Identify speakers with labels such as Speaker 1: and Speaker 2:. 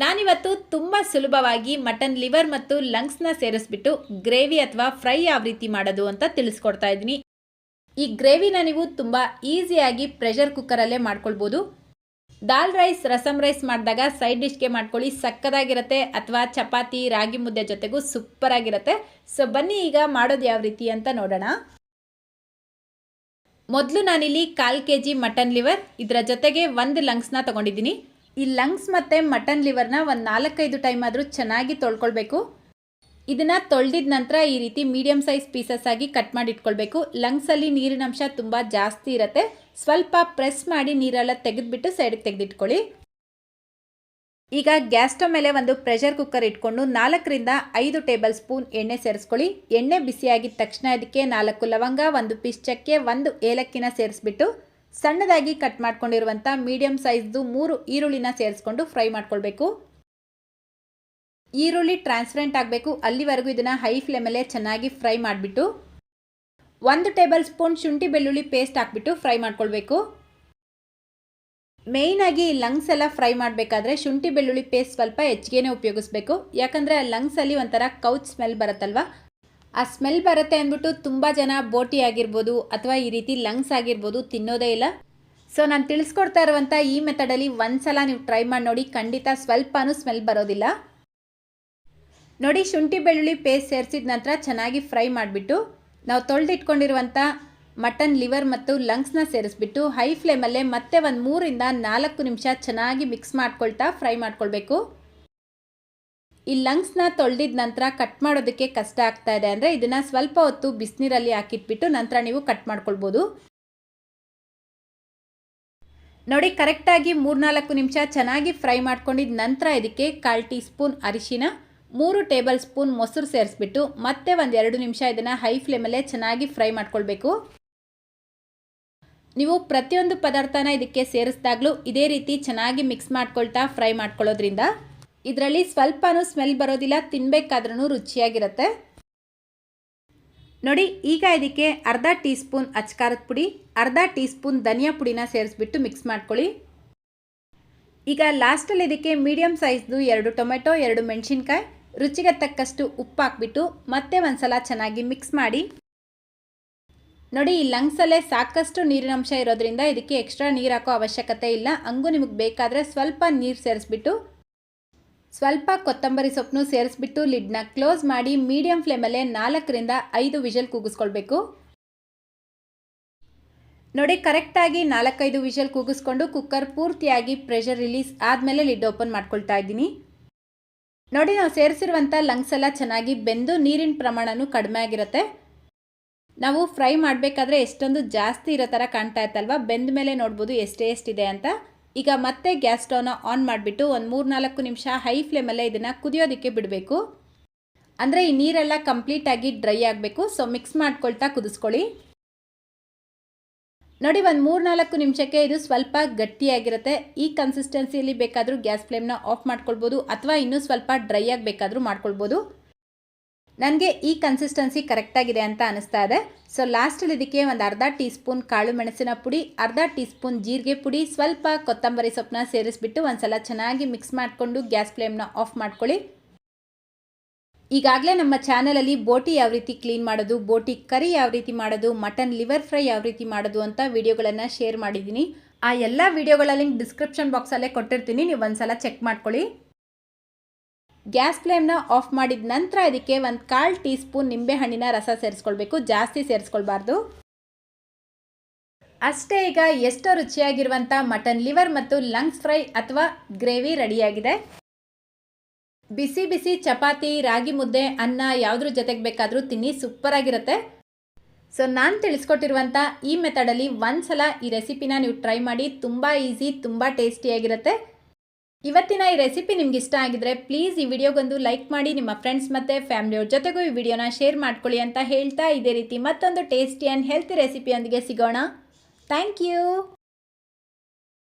Speaker 1: ನಾನಿವತ್ತು ತುಂಬ ಸುಲಭವಾಗಿ ಮಟನ್ ಲಿವರ್ ಮತ್ತು ಲಂಗ್ಸ್ನ ಸೇರಿಸ್ಬಿಟ್ಟು ಗ್ರೇವಿ ಅಥವಾ ಫ್ರೈ ಯಾವ ರೀತಿ ಮಾಡೋದು ಅಂತ ತಿಳಿಸ್ಕೊಡ್ತಾ ಇದ್ದೀನಿ. ಈ ಗ್ರೇವಿನ ನೀವು ತುಂಬ ಈಸಿಯಾಗಿ ಪ್ರೆಷರ್ ಕುಕ್ಕರಲ್ಲೇ ಮಾಡ್ಕೊಳ್ಬೋದು. ದಾಲ್ ರೈಸ್ ರಸಮ್ ರೈಸ್ ಮಾಡಿದಾಗ ಸೈಡ್ ಡಿಶ್ಗೆ ಮಾಡ್ಕೊಳ್ಳಿ, ಸಕ್ಕದಾಗಿರುತ್ತೆ ಅಥವಾ ಚಪಾತಿ, ರಾಗಿ ಮುದ್ದೆ ಜೊತೆಗೂ ಸೂಪರ್ ಆಗಿರುತ್ತೆ ಸೊ ಬನ್ನಿ ಈಗ ಮಾಡೋದು ಯಾವ ರೀತಿ ಅಂತ ನೋಡೋಣ. ಮೊದಲು ನಾನಿಲ್ಲಿ ಕಾಲು ಕೆ ಜಿ ಮಟನ್ ಲಿವರ್, ಇದರ ಜೊತೆಗೆ ಒಂದು ಲಂಗ್ಸ್ನ ತೊಗೊಂಡಿದ್ದೀನಿ. ಈ ಲಂಗ್ಸ್ ಮತ್ತು ಮಟನ್ ಲಿವರ್ನ ಒಂದು ನಾಲ್ಕೈದು ಟೈಮ್ ಆದರೂ ಚೆನ್ನಾಗಿ ತೊಳ್ಕೊಳ್ಬೇಕು. ಇದನ್ನು ತೊಳೆದಿದ ನಂತರ ಈ ರೀತಿ ಮೀಡಿಯಮ್ ಸೈಜ್ ಪೀಸಸ್ ಆಗಿ ಕಟ್ ಮಾಡಿ ಇಟ್ಕೊಳ್ಬೇಕು ಲಂಗ್ಸಲ್ಲಿ ನೀರಿನ ಅಂಶ ತುಂಬ ಜಾಸ್ತಿ ಇರುತ್ತೆ. ಸ್ವಲ್ಪ ಪ್ರೆಸ್ ಮಾಡಿ ನೀರೆಲ್ಲ ತೆಗೆದುಬಿಟ್ಟು ಸೈಡಿಗೆ ತೆಗೆದಿಟ್ಕೊಳ್ಳಿ. ಈಗ ಗ್ಯಾಸ್ ಸ್ಟವ್ ಮೇಲೆ ಒಂದು ಪ್ರೆಷರ್ ಕುಕ್ಕರ್ ಇಟ್ಕೊಂಡು ನಾಲ್ಕರಿಂದ ಐದು ಟೇಬಲ್ ಸ್ಪೂನ್ ಎಣ್ಣೆ ಸೇರಿಸ್ಕೊಳ್ಳಿ. ಎಣ್ಣೆ ಬಿಸಿಯಾಗಿದ್ದ ತಕ್ಷಣ ಅದಕ್ಕೆ ನಾಲ್ಕು ಲವಂಗ, ಒಂದು ಪಿಸ್ ಚಕ್ಕೆ, ಒಂದು ಏಲಕ್ಕಿನ ಸೇರಿಸ್ಬಿಟ್ಟು ಸಣ್ಣದಾಗಿ ಕಟ್ ಮಾಡ್ಕೊಂಡಿರುವಂಥ ಮೀಡಿಯಂ ಸೈಜ್ದು ಮೂರು ಈರುಳ್ಳಿನ ಸೇರಿಸ್ಕೊಂಡು ಫ್ರೈ ಮಾಡ್ಕೊಳ್ಬೇಕು. ಈರುಳ್ಳಿ ಟ್ರಾನ್ಸ್ಪರೆಂಟ್ ಆಗಬೇಕು. ಅಲ್ಲಿವರೆಗೂ ಇದನ್ನು ಹೈ ಫ್ಲೇಮಲ್ಲೇ ಚೆನ್ನಾಗಿ ಫ್ರೈ ಮಾಡಿಬಿಟ್ಟು ಒಂದು ಟೇಬಲ್ ಸ್ಪೂನ್ ಶುಂಠಿ ಬೆಳ್ಳುಳ್ಳಿ ಪೇಸ್ಟ್ ಹಾಕ್ಬಿಟ್ಟು ಫ್ರೈ ಮಾಡ್ಕೊಳ್ಬೇಕು. ಮೇಯ್ನಾಗಿ ಲಂಗ್ಸ್ ಎಲ್ಲ ಫ್ರೈ ಮಾಡಬೇಕಾದ್ರೆ ಶುಂಠಿ ಬೆಳ್ಳುಳ್ಳಿ ಪೇಸ್ಟ್ ಸ್ವಲ್ಪ ಹೆಚ್ಚಿಗೆನೇ ಉಪಯೋಗಿಸ್ಬೇಕು. ಯಾಕಂದರೆ ಲಂಗ್ಸಲ್ಲಿ ಒಂಥರ ಕೌಚ್ ಸ್ಮೆಲ್ ಬರುತ್ತಲ್ವ? ಆ ಸ್ಮೆಲ್ ಬರುತ್ತೆ ಅಂದ್ಬಿಟ್ಟು ತುಂಬ ಜನ ಬೋಟಿ ಆಗಿರ್ಬೋದು ಅಥವಾ ಈ ರೀತಿ ಲಂಗ್ಸ್ ಆಗಿರ್ಬೋದು ತಿನ್ನೋದೇ ಇಲ್ಲ. ಸೊ ನಾನು ತಿಳಿಸ್ಕೊಡ್ತಾ ಇರುವಂಥ ಈ ಮೆಥಡಲ್ಲಿ ಒಂದ್ಸಲ ನೀವು ಟ್ರೈ ಮಾಡಿ ನೋಡಿ, ಖಂಡಿತ ಸ್ವಲ್ಪನೂ ಸ್ಮೆಲ್ ಬರೋದಿಲ್ಲ. ನೋಡಿ, ಶುಂಠಿ ಬೆಳ್ಳುಳ್ಳಿ ಪೇಸ್ಟ್ ಸೇರಿಸಿದ ನಂತರ ಚೆನ್ನಾಗಿ ಫ್ರೈ ಮಾಡಿಬಿಟ್ಟು, ನಾವು ತೊಳೆದಿಟ್ಕೊಂಡಿರುವಂಥ ಮಟನ್ ಲಿವರ್ ಮತ್ತು ಲಂಗ್ಸ್ನ ಸೇರಿಸ್ಬಿಟ್ಟು ಹೈ ಫ್ಲೇಮಲ್ಲೇ ಮತ್ತೆ ಒಂದು ಮೂರಿಂದ ನಾಲ್ಕು ನಿಮಿಷ ಚೆನ್ನಾಗಿ ಮಿಕ್ಸ್ ಮಾಡ್ಕೊಳ್ತಾ ಫ್ರೈ ಮಾಡ್ಕೊಳ್ಬೇಕು. ಈ ಲಂಗ್ಸ್ನ ತೊಳೆದಿದ ನಂತರ ಕಟ್ ಮಾಡೋದಕ್ಕೆ ಕಷ್ಟ ಆಗ್ತಾ ಇದೆ ಅಂದರೆ ಇದನ್ನು ಸ್ವಲ್ಪ ಹೊತ್ತು ಬಿಸಿನೀರಲ್ಲಿ ಹಾಕಿಟ್ಬಿಟ್ಟು ನಂತರ ನೀವು ಕಟ್ ಮಾಡ್ಕೊಳ್ಬೋದು. ನೋಡಿ ಕರೆಕ್ಟಾಗಿ ಮೂರ್ನಾಲ್ಕು ನಿಮಿಷ ಚೆನ್ನಾಗಿ ಫ್ರೈ ಮಾಡ್ಕೊಂಡಿದ ನಂತರ ಇದಕ್ಕೆ ಕಾಲು ಟೀ ಸ್ಪೂನ್ ಅರಿಶಿನ, ಮೂರು ಟೇಬಲ್ ಸ್ಪೂನ್ ಮೊಸರು ಸೇರಿಸ್ಬಿಟ್ಟು ಮತ್ತೆ ಒಂದು ಎರಡು ನಿಮಿಷ ಇದನ್ನು ಹೈ ಫ್ಲೇಮಲ್ಲೇ ಚೆನ್ನಾಗಿ ಫ್ರೈ ಮಾಡ್ಕೊಳ್ಬೇಕು. ನೀವು ಪ್ರತಿಯೊಂದು ಪದಾರ್ಥನ ಇದಕ್ಕೆ ಸೇರಿಸಿದಾಗಲೂ ಇದೇ ರೀತಿ ಚೆನ್ನಾಗಿ ಮಿಕ್ಸ್ ಮಾಡ್ಕೊಳ್ತಾ ಫ್ರೈ ಮಾಡ್ಕೊಳ್ಳೋದ್ರಿಂದ ಇದರಲ್ಲಿ ಸ್ವಲ್ಪನೂ ಸ್ಮೆಲ್ ಬರೋದಿಲ್ಲ ತಿನ್ನಬೇಕಾದ್ರೂ ರುಚಿಯಾಗಿರುತ್ತೆ. ನೋಡಿ, ಈಗ ಇದಕ್ಕೆ ಅರ್ಧ ಟೀ ಸ್ಪೂನ್ ಅಚ್ಕಾರದ ಪುಡಿ, ಅರ್ಧ ಟೀ ಸ್ಪೂನ್ ಧನಿಯಾ ಪುಡಿನ ಸೇರಿಸ್ಬಿಟ್ಟು ಮಿಕ್ಸ್ ಮಾಡ್ಕೊಳ್ಳಿ. ಈಗ ಲಾಸ್ಟಲ್ಲಿ ಇದಕ್ಕೆ ಮೀಡಿಯಮ್ ಸೈಜ್ದು ಎರಡು ಟೊಮೆಟೊ, ಎರಡು ಮೆಣಸಿನ್ಕಾಯಿ, ರುಚಿಗೆ ತಕ್ಕಷ್ಟು ಉಪ್ಪು ಹಾಕ್ಬಿಟ್ಟು ಮತ್ತೆ ಒಂದ್ಸಲ ಚೆನ್ನಾಗಿ ಮಿಕ್ಸ್ ಮಾಡಿ. ನೋಡಿ, ಈ ಲಂಗ್ಸಲ್ಲೇ ಸಾಕಷ್ಟು ನೀರಿನಂಶ ಇರೋದ್ರಿಂದ ಇದಕ್ಕೆ ಎಕ್ಸ್ಟ್ರಾ ನೀರು ಹಾಕೋ ಅವಶ್ಯಕತೆ ಇಲ್ಲ. ಹಂಗೂ ನಿಮಗೆ ಬೇಕಾದರೆ ಸ್ವಲ್ಪ ನೀರು ಸೇರಿಸ್ಬಿಟ್ಟು ಸ್ವಲ್ಪ ಕೊತ್ತಂಬರಿ ಸೊಪ್ಪನ್ನು ಸೇರಿಸ್ಬಿಟ್ಟು ಲಿಡ್ನ ಕ್ಲೋಸ್ ಮಾಡಿ ಮೀಡಿಯಂ ಫ್ಲೇಮಲ್ಲೇ ನಾಲ್ಕರಿಂದ ಐದು ವಿಷಲ್ ಕೂಗಿಸ್ಕೊಳ್ಬೇಕು. ನೋಡಿ, ಕರೆಕ್ಟಾಗಿ ನಾಲ್ಕೈದು ವಿಷಲ್ ಕೂಗಿಸ್ಕೊಂಡು ಕುಕ್ಕರ್ ಪೂರ್ತಿಯಾಗಿ ಪ್ರೆಷರ್ ರಿಲೀಸ್ ಆದಮೇಲೆ ಲಿಡ್ ಓಪನ್ ಮಾಡ್ಕೊಳ್ತಾ ಇದ್ದೀನಿ. ನೋಡಿ, ನಾವು ಸೇರಿಸಿರುವಂಥ ಲಂಗ್ಸ್ ಎಲ್ಲ ಚೆನ್ನಾಗಿ ಬೆಂದು ನೀರಿನ ಪ್ರಮಾಣನೂ ಕಡಿಮೆ ಆಗಿರುತ್ತೆ. ನಾವು ಫ್ರೈ ಮಾಡಬೇಕಾದ್ರೆ ಎಷ್ಟೊಂದು ಜಾಸ್ತಿ ಇರೋ ಥರ ಕಾಣ್ತಾ ಇತ್ತಲ್ವ? ಬೆಂದ ಮೇಲೆ ನೋಡ್ಬೋದು ಎಷ್ಟೇ ಎಷ್ಟಿದೆ ಅಂತ. ಈಗ ಮತ್ತೆ ಗ್ಯಾಸ್ ಸ್ಟವ್ನ ಆನ್ ಮಾಡಿಬಿಟ್ಟು ಒಂದು ಮೂರು ನಾಲ್ಕು ನಿಮಿಷ ಹೈ ಫ್ಲೇಮಲ್ಲೇ ಇದನ್ನು ಕುದಿಯೋದಕ್ಕೆ ಬಿಡಬೇಕು. ಅಂದರೆ ಈ ನೀರೆಲ್ಲ ಕಂಪ್ಲೀಟಾಗಿ ಡ್ರೈ ಆಗಬೇಕು. ಸೊ ಮಿಕ್ಸ್ ಮಾಡ್ಕೊಳ್ತಾ ಕುದಿಸ್ಕೊಳ್ಳಿ. ನೋಡಿ, ಒಂದು ಮೂರು ನಾಲ್ಕು ನಿಮಿಷಕ್ಕೆ ಇದು ಸ್ವಲ್ಪ ಗಟ್ಟಿಯಾಗಿರುತ್ತೆ. ಈ ಕನ್ಸಿಸ್ಟೆನ್ಸಿಯಲ್ಲಿ ಬೇಕಾದರೂ ಗ್ಯಾಸ್ ಫ್ಲೇಮ್ನ ಆಫ್ ಮಾಡ್ಕೊಳ್ಬೋದು. ಅಥವಾ ಇನ್ನೂ ಸ್ವಲ್ಪ ಡ್ರೈ ಆಗಬೇಕಾದ್ರೂ ಮಾಡ್ಕೊಳ್ಬೋದು. ನನಗೆ ಈ ಕನ್ಸಿಸ್ಟೆನ್ಸಿ ಕರೆಕ್ಟಾಗಿದೆ ಅಂತ ಅನಿಸ್ತಾ ಇದೆ. ಸೊ ಲಾಸ್ಟಲ್ಲಿ ಇದಕ್ಕೆ ಒಂದು ಅರ್ಧ ಟೀ ಸ್ಪೂನ್ ಕಾಳು ಮೆಣಸಿನ ಪುಡಿ, ಅರ್ಧ ಟೀ ಸ್ಪೂನ್ ಜೀರಿಗೆ ಪುಡಿ, ಸ್ವಲ್ಪ ಕೊತ್ತಂಬರಿ ಸೊಪ್ಪನ್ನ ಸೇರಿಸ್ಬಿಟ್ಟು ಒಂದ್ಸಲ ಚೆನ್ನಾಗಿ ಮಿಕ್ಸ್ ಮಾಡಿಕೊಂಡು ಗ್ಯಾಸ್ ಫ್ಲೇಮ್ನ ಆಫ್ ಮಾಡ್ಕೊಳ್ಳಿ. ಈಗಾಗಲೇ ನಮ್ಮ ಚಾನಲಲ್ಲಿ ಬೋಟಿ ಯಾವ ರೀತಿ ಕ್ಲೀನ್ ಮಾಡೋದು, ಬೋಟಿ ಕರಿ ಯಾವ ರೀತಿ ಮಾಡೋದು, ಮಟನ್ ಲಿವರ್ ಫ್ರೈ ಯಾವ ರೀತಿ ಮಾಡೋದು ಅಂತ ವಿಡಿಯೋಗಳನ್ನು ಶೇರ್ ಮಾಡಿದ್ದೀನಿ. ಆ ಎಲ್ಲ ವಿಡಿಯೋಗಳ ಲಿಂಕ್ ಡಿಸ್ಕ್ರಿಪ್ಷನ್ ಬಾಕ್ಸಲ್ಲೇ ಕೊಟ್ಟಿರ್ತೀನಿ, ನೀವು ಒಂದ್ಸಲ ಚೆಕ್ ಮಾಡ್ಕೊಳ್ಳಿ. ಗ್ಯಾಸ್ ಫ್ಲೇಮ್ನ ಆಫ್ ಮಾಡಿದ ನಂತರ ಇದಕ್ಕೆ ಒಂದು ಕಾಲು ಟೀ ಸ್ಪೂನ್ ನಿಂಬೆಹಣ್ಣಿನ ರಸ ಸೇರಿಸ್ಕೊಳ್ಬೇಕು. ಜಾಸ್ತಿ ಸೇರಿಸ್ಕೊಳ್ಬಾರ್ದು. ಅಷ್ಟೇ ಈಗ ಎಷ್ಟೋ ರುಚಿಯಾಗಿರುವಂಥ ಮಟನ್ ಲಿವರ್ ಮತ್ತು ಲಂಗ್ಸ್ ಫ್ರೈ ಅಥವಾ ಗ್ರೇವಿ ರೆಡಿಯಾಗಿದೆ. ಬಿಸಿ ಬಿಸಿ ಚಪಾತಿ, ರಾಗಿ ಮುದ್ದೆ, ಅನ್ನ ಯಾವುದ್ರ ಜೊತೆಗೆ ಬೇಕಾದರೂ ತಿನ್ನಿ, ಸೂಪರಾಗಿರುತ್ತೆ. ಸೊ, ನಾನು ತಿಳಿಸ್ಕೊಟ್ಟಿರುವಂಥ ಈ ಮೆಥಡಲ್ಲಿ ಒಂದು ಸಲ ಈ ರೆಸಿಪಿನ ನೀವು ಟ್ರೈ ಮಾಡಿ, ತುಂಬ ಈಸಿ, ತುಂಬ ಟೇಸ್ಟಿಯಾಗಿರುತ್ತೆ. ಇವತ್ತಿನ ಈ ರೆಸಿಪಿ ನಿಮ್ಗೆ ಇಷ್ಟ ಆಗಿದ್ರೆ ಪ್ಲೀಸ್ ಈ ವಿಡಿಯೋಗೊಂದು ಲೈಕ್ ಮಾಡಿ, ನಿಮ್ಮ ಫ್ರೆಂಡ್ಸ್ ಮತ್ತು ಫ್ಯಾಮಿಲಿಯವ್ರ ಜೊತೆಗೂ ಈ ವಿಡಿಯೋನ ಶೇರ್ ಮಾಡ್ಕೊಳ್ಳಿ ಅಂತ ಹೇಳ್ತಾ ಇದೇ ರೀತಿ ಮತ್ತೊಂದು ಟೇಸ್ಟಿ ಆ್ಯಂಡ್ ಹೆಲ್ತಿ ರೆಸಿಪಿಯೊಂದಿಗೆ ಸಿಗೋಣ. Thank you